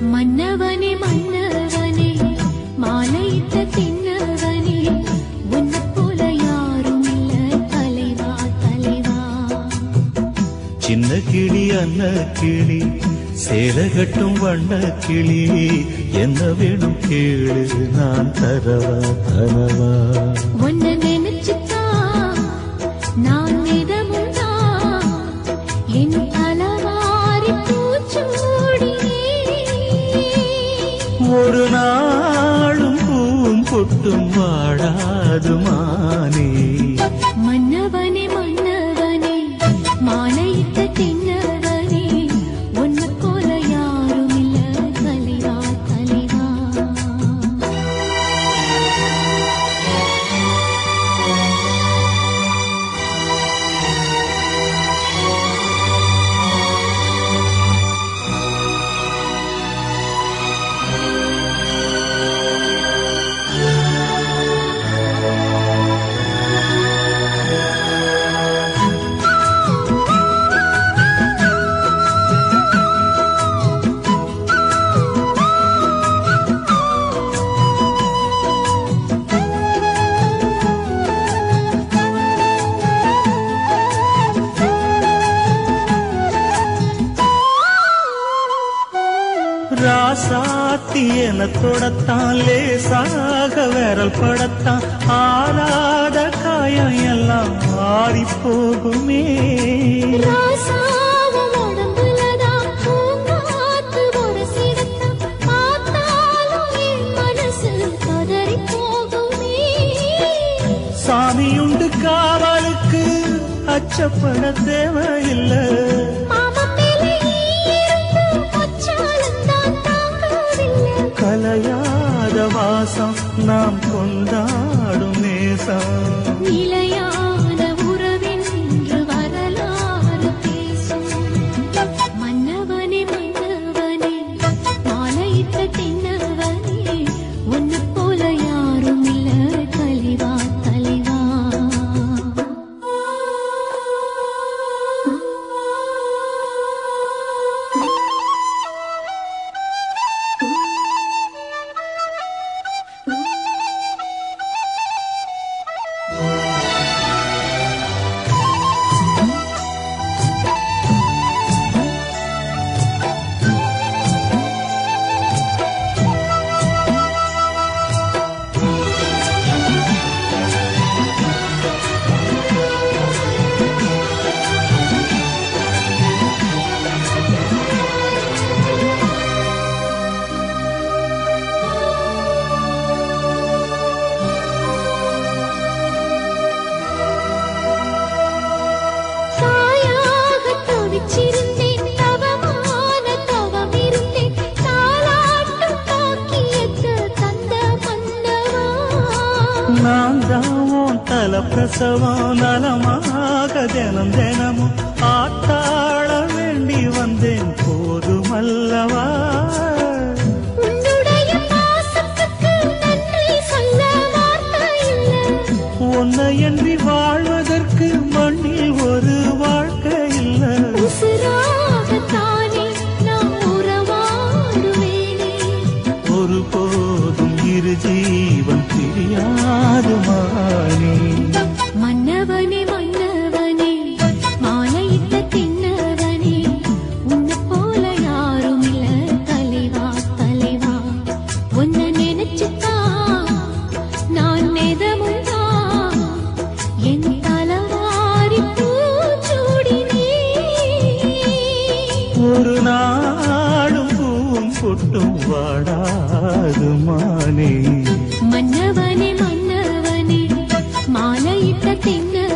மன்னவனே மன்னவனே மாலையிட்ட தின்னவனே உன்னை போல யாரும் இல்ல தலைவா தலைவா. சின்ன கிளி அன்ன கிளி சேலகட்டும் வண்ண கிளி என்ன வேணும் கேளு நான் தரவா தரவா. மட்டும் பொட்டும் வாடாது மானே. ராசாத்தி என தொடத்தான் லேசாக விரல் படத்தான். ஆறாத காயம் எல்லாம் கதறிப் போகுமே. சாமியுண்டு காவலுக்கு அச்சப்பட தேவையில்லை. கலையாத நாம் கொண்டாடும் நேசம். నల ప్రసవం నలమాగ జనం జనము ఆత్తాళ வாடாது மானே மன்னவனே மன்னவனே மாலையிட்ட தின்னவனே